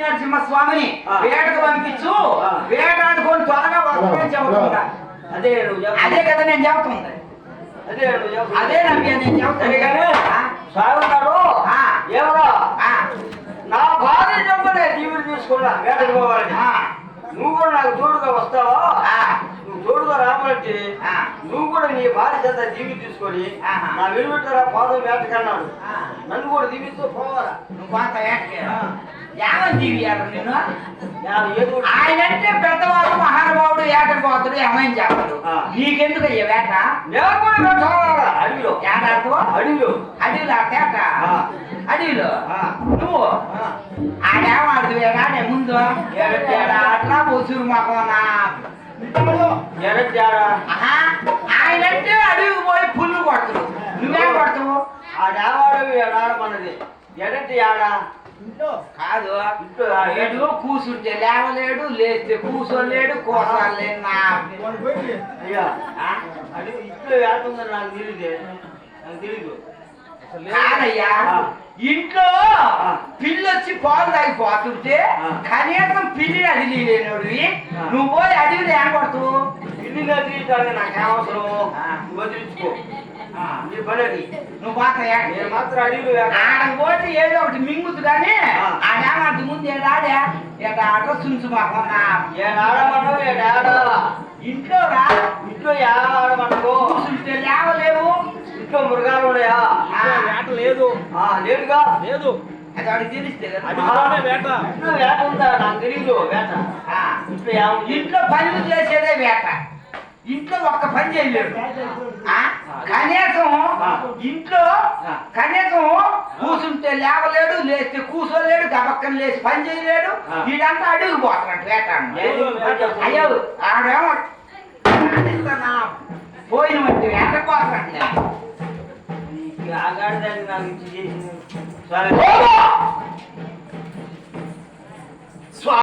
లక్ష్మీ నరసింహ స్వామిని ఆ. వేటకు పంపించు. వేటాడుకొని త్వరగా వస్తామని చెబుతుంటా అదే. అదే కదా నేను చెబుతుంది అదే. అదే నవ్య నేను కానీ చెబుతాను ఆ. ఎవరో ఆ, నా భార్య చెప్పలే జీవులు తీసుకున్నా వేటకు పోవాలని నువ్వు కూడా నాకు తోడుగా వస్తావా నువ్వు తోడుగా రావాలంటే. నువ్వు కూడా నీ భార్య చేత జీవి తీసుకొని. నా వెలువెట్టరా పాదం వేటకన్నాడు. నన్ను కూడా దీవిస్తూ పోవాలా నువ్వు కొంత ఆయన అంటే పెద్దవాడు మహానుభావుడు ఏటపోతుడు ఏమని చెప్పడు. నీకెందుకు అయ్యా వేట? అడవిలో. ఏడాడుతూ అడవిలో. అడవిలో ఆ. అడవిలో. నువ్వు. ఆడేవాడు కానీ ముందు? అట్లా మొక్కనా ఎరడ్డాడా ఆయన అంటే అడవికి పోయి పుల్లు కొడతాడు నువ్వేం కొడతావు? ఆ దేవాడవి ఎడాడమన్నది ఎడటి ఆడా? కాదు ఇంట్లో ఏడు కూసుంటే లేవలేడు లేస్తే కూసోలేడు కోసాలేడు నా అయ్యా. ఇంట్లో వేటుందని నాకు తెలియదే నాకు తెలీదు. కాదయ్యా. ఇంట్లో ఆ. పిల్లి వచ్చి పాలు తాగిపోతుంటే. కనీసం పిల్లిని అదిలి లేనోడివి ఆ. నువ్వు పోయి అడిగితే ఏం కొడుతూ ఇల్లు నదిలించాలని నాకు ఆ. వదిలించుకో నీ పని అది నువ్వు పోతాయా నేను మాత్రం అడిగి ఆడకు పోతే ఏదో ఒకటి మింగుతు కానీ ఆ. ఆడేమంటే ముందు ఏడాడే ఏట ఆటో సుంచు మాకున్నా ఏడాడమన్నావు ఏడాడా ఇంట్లో రా. ఇంట్లో ఏడాడమన్నావు లేవలేవు. ఇంట్లో మృగాలు ఉన్నాయా? ఆ. వేట లేదు. ఆ, లేదుగా? లేదు. అది వాడికి తెలిస్తే వేట. ఇంట్లో వేట ఉందా? నాకు తెలీదు వేట. ఆ. ఇంట్లో ఇంట్లో పనులు చేసేదే వేట. ఇంట్లో ఒక్క పని చేయలేడు? కనీసం. ఇంట్లో. కనీసం కూసుంటే లేవలేడు లేస్తే కూసోలేడు గబక్కన లేచి పని చేయలేడు. వీడంతా అడుగు పోతున్నాడు? అయ్యో ఆడేమో. పోయిన మట్టి వేట పోతున్నాడు సరే!